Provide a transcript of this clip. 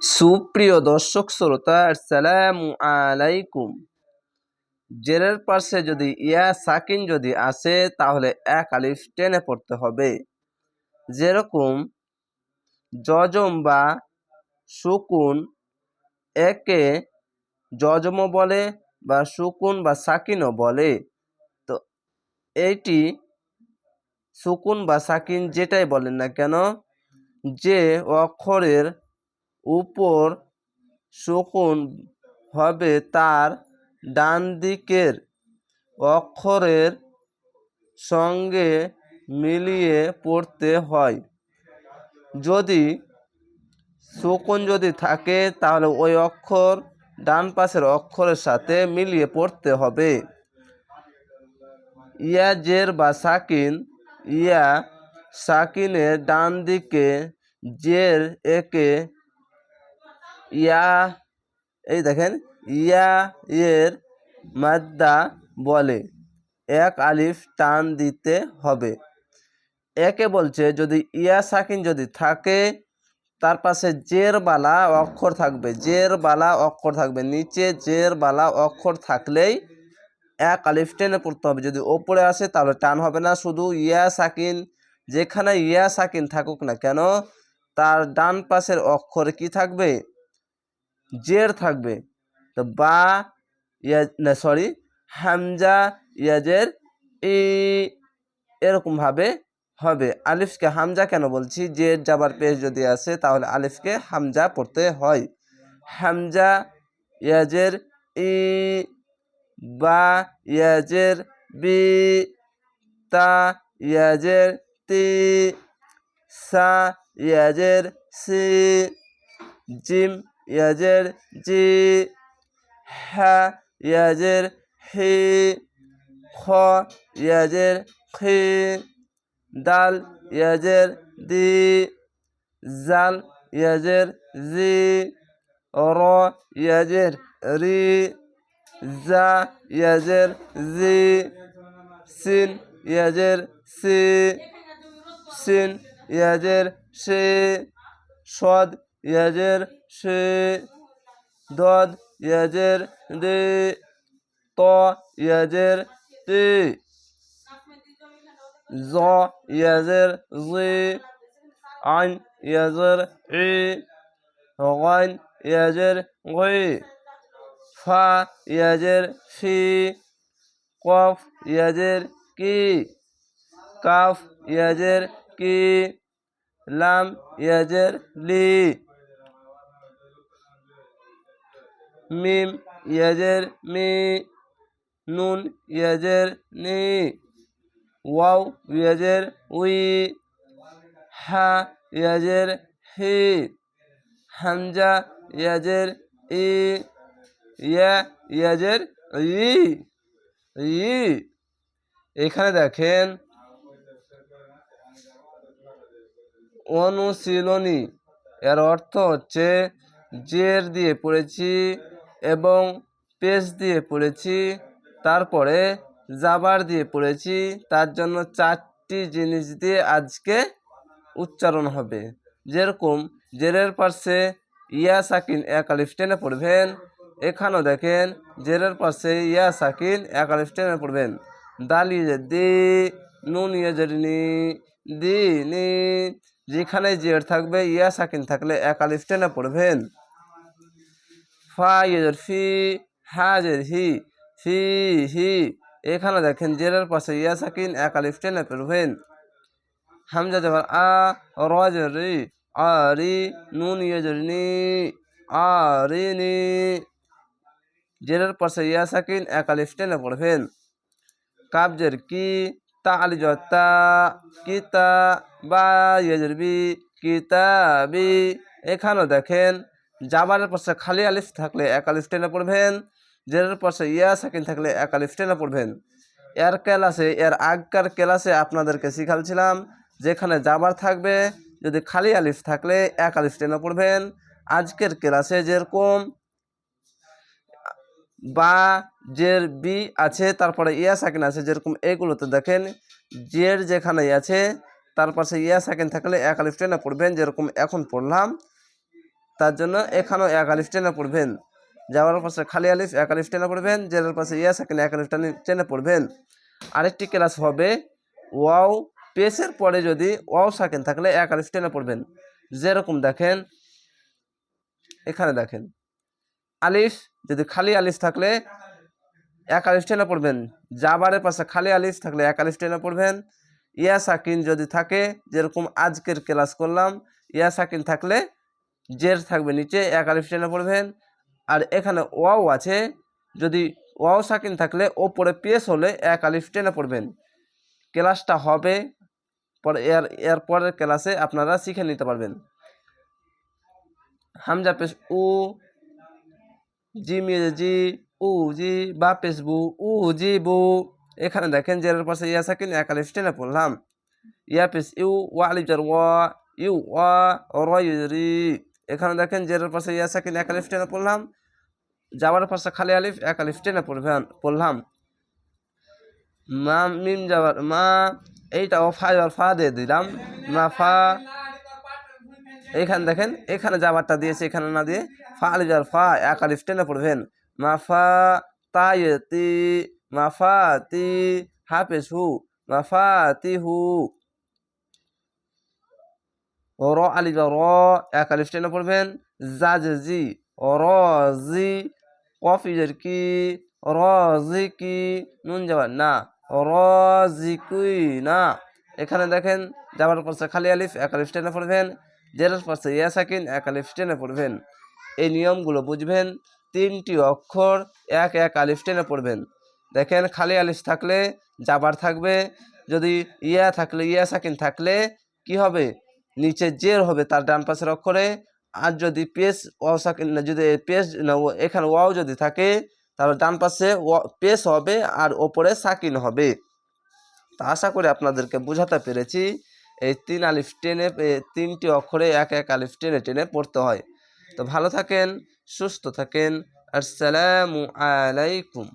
সুপ্রিয় দর্শক শ্রোতা, আসসালামু আলাইকুম। জেরের পাশে যদি ইয়া সাকিন যদি আসে, তাহলে এক আলিফ টেনে পড়তে হবে। যেরকম জজম বা সুকুন একে জজম বলে বা সুকুন বা সাকিনও বলে। তো এইটি সুকুন বা সাকিন যেটাই বলেন না কেন, যে অক্ষরের উপর শকুন হবে তার ডান দিকের অক্ষরের সঙ্গে মিলিয়ে পড়তে হয়। যদি শকুন যদি থাকে, তাহলে ওই অক্ষর, ডান পাশের অক্ষরের সাথে মিলিয়ে পড়তে হবে। ইয়া জের বা সাকিন, ইয়া সাকিনের ডান দিকে জের একে ইয়া, এই দেখেন, ইয়া এর মাদ্দা বলে। এক আলিফ টান দিতে হবে। একে বলছে, যদি ইয়া সাকিন যদি থাকে, তার পাশে জের বালা অক্ষর থাকবে। জের বালা অক্ষর থাকবে। নিচে জের বালা অক্ষর থাকলেই এক আলিফ টেনে পড়তে হবে। যদি ওপরে আসে, তাহলে টান হবে না। শুধু ইয়া সাকিন, যেখানে ইয়া সাকিন থাকুক না কেন, তার ডান পাশের অক্ষর কি থাকবে? জের থাকবে। তো বা ইয়া, না সরি হামজা, ইয়াজের ই, এরকমভাবে হবে। আলিফকে হামজা কেন বলছি? জের যাবার পেশ যদি আসে, তাহলে আলিফকে হামজা পড়তে হয়। হামজা, ইয়াজের ই, বা, ইয়াজের বি, তা, ইয়াজের তি, সা, ইয়াজের সি, জিম ইয়াজের জি, হা, ইয়াজের হি, খ, ইয়াজের খি, দাল, ইয়াজের দি, জাল, ইয়াজের জি, র, ইয়াজের রি, জা, ইয়াজের জি, সিন, ইয়াজের সি, সিন, ইয়াজের সে, সদ, ইয়াজের সে দদ ইয়াজের দে, ত ইয়াজের তে জ ইয়াজের জি আইন ইয়াজের ই গাইন ইয়াজের গই, ফা ইয়াজের ফি কফ ইয়াজের কি, কাফ ইয়াজের কি, লাম ইয়াজের লি। মিম, ইয়াজের মি, নুন, ইয়াজের নি, ওয়াও, ইয়াজের উই, হা, ইয়াজের হি হামজা ইয়াজের ই, ইয়া, ইয়াজের ই ই। এখানে দেখেন, অনুশীলনী, এর অর্থ হচ্ছে জের দিয়ে পড়েছি এবং পেশ দিয়ে পড়েছি, তারপরে জাবার দিয়ে পড়েছি, তার জন্য চারটি জিনিস দিয়ে আজকে উচ্চারণ হবে। যেরকম, জেরের পাশে ইয়া সাকিন এক আলিফ টেনে পড়বেন, এখানেও দেখেন, জেরের পাশে ইয়া সাকিন এক আলিফ টেনে পড়বেন। দালিয়ে দি, নুন ইয়ে দি, নি যেখানে জের থাকবে, ইয়া সাকিন থাকলে এক আলিফ টেনে পড়বেন। ফা ইয়ের ফি হাজের হি, ফি হি। এখানে দেখেন জেরার পাশে ইয়া সাকিন, এক আলিফ, টেনে হামজা যাবার আ, রজের রি আ, রি, নুন ইয়ের নি, আ, রি, নি। জেরের পাশে ইয়া সাকিন, এক আলিফ, টেনে পড়বেন কাবজের কি, তা, আলি তা কিতা বা ইয়েজের বি কিতাবি এখানেও দেখেন জাবারের পাশে খালি আলিফ থাকলে এক আলিফ টেনে পড়বেন, জেরের পাশে ইয়া সাকিন থাকলে এক আলিফ টেনে পড়বেন। এর ক্লাসে এর আগকার ক্লাসে আপনাদেরকে শিখালছিলাম, যেখানে জাবার থাকবে, যদি খালি আলিফ থাকলে এক আলিফ টেনে পড়বেন। আজকের ক্লাসে যেরকম বা, জের, বি আছে, তারপরে ইয়া সাকিন আছে যেরকম এগুলোতে দেখেন, জের যেখানে আছে, তার পাশে ইয়া সাকিন থাকলে এক আলিফ টেনে পড়বেন, যেরকম এখন পড়লাম। তার জন্য এখানেও এক আলিফ টেনে পড়বেন। যাওয়ার পাশে খালি আলিফ এক আলিফ টেনে পড়বেন জেরের পাশে ইয়া সাকিন এক আলিফ টেনে পড়বেন। আরেকটি ক্লাস হবে ওয়াও পেসের পরে যদি ওয়াও সাকিন থাকলে এক আলিফ টেনে পড়বেন। যেরকম দেখেন, এখানে দেখেন, আলিফ যদি খালি আলিফ থাকলে এক আলিফ টেনে পড়বেন। জাবারের পাশে খালি আলিফ থাকলে এক আলিফ টেনে পড়বেন। ইয়া সাকিন যদি থাকে, যেরকম আজকের ক্লাস করলাম ইয়া সাকিন থাকলে জের থাকবে নিচে এক আলিফ টেনে পড়বেন। আর এখানে ওয়াও আছে, যদি ওয়াও সাকিন থাকলে ওপরে পেশ হলে এক আলিফ টেনে পড়বেন। ক্লাসটা হবে, পরে এর এর পরের ক্লাসে আপনারা শিখে নিতে পারবেন। হামজা পেশ, উ জি মিয়ে জি, উ, জি, বা পেশ, বু, উ, জি, বু। এখানে দেখেন জেরের পাশে ইয়া সাকিন এক আলিফ টেনে পড়লাম। ইয়া পেশ, ইউ, ওয়া, আলিফ, জার, ওয়া, ইউ, ওয়া র রি। এখানে দেখেন জেরের পাশে ইয়া সাকিন এক আলিফ টেনে পড়লাম। যাওয়ার পাশে খালি আলিফ, এক আলিফ টেনে পড়বেন পড়লাম। মা মিম যাওয়ার মা, এইটা ফা যাওয়ার ফা দিয়ে দিলাম। মা ফা এইখানে দেখেন, এখানে যাবারটা দিয়েছে, এখানে না দিয়ে ফা, আলিফ যাওয়ার ফা, এক আলিফ টেনে পড়বেন। মা ফা, তাই তি, মা ফা, তি, হাফেজ হু, মা ফা, তি হু। র আলিফ র এক আলিফ টেনে পড়বেন জাজ জি র জি কফিজের কি রজি কি নুন যাবার না রজিকুই না। এখানে দেখেন যাবার পাশে খালি আলিফ, এক আলিফ টেনে পড়বেন। জেরের পাশে ইয়া সাকিন, এক আলিফ টেনে পড়বেন। এই নিয়মগুলো বুঝবেন, তিনটি অক্ষর এক এক আলিফ টেনে পড়বেন। দেখেন, খালি আলিফ থাকলে যাবার থাকবে, যদি ইয়া থাকলে, ইয়া সাকিন থাকলে, কি হবে? নিচে জের হবে, তার ডান পাশের অক্ষরে, আর যদি পেস ওয়াও যদি পেস এখানে ওয়াও যদি থাকে, তাহলে ডান পাশে পেস হবে আর ওপরে সাকিন হবে। তা আশা করি আপনাদেরকে বোঝাতে পেরেছি, এই তিন আলিফ টেনে তিনটি অক্ষরে এক এক আলিফ টেনে টেনে পড়তে হয়। তো ভালো থাকেন, সুস্থ থাকেন, আসসালামু আলাইকুম।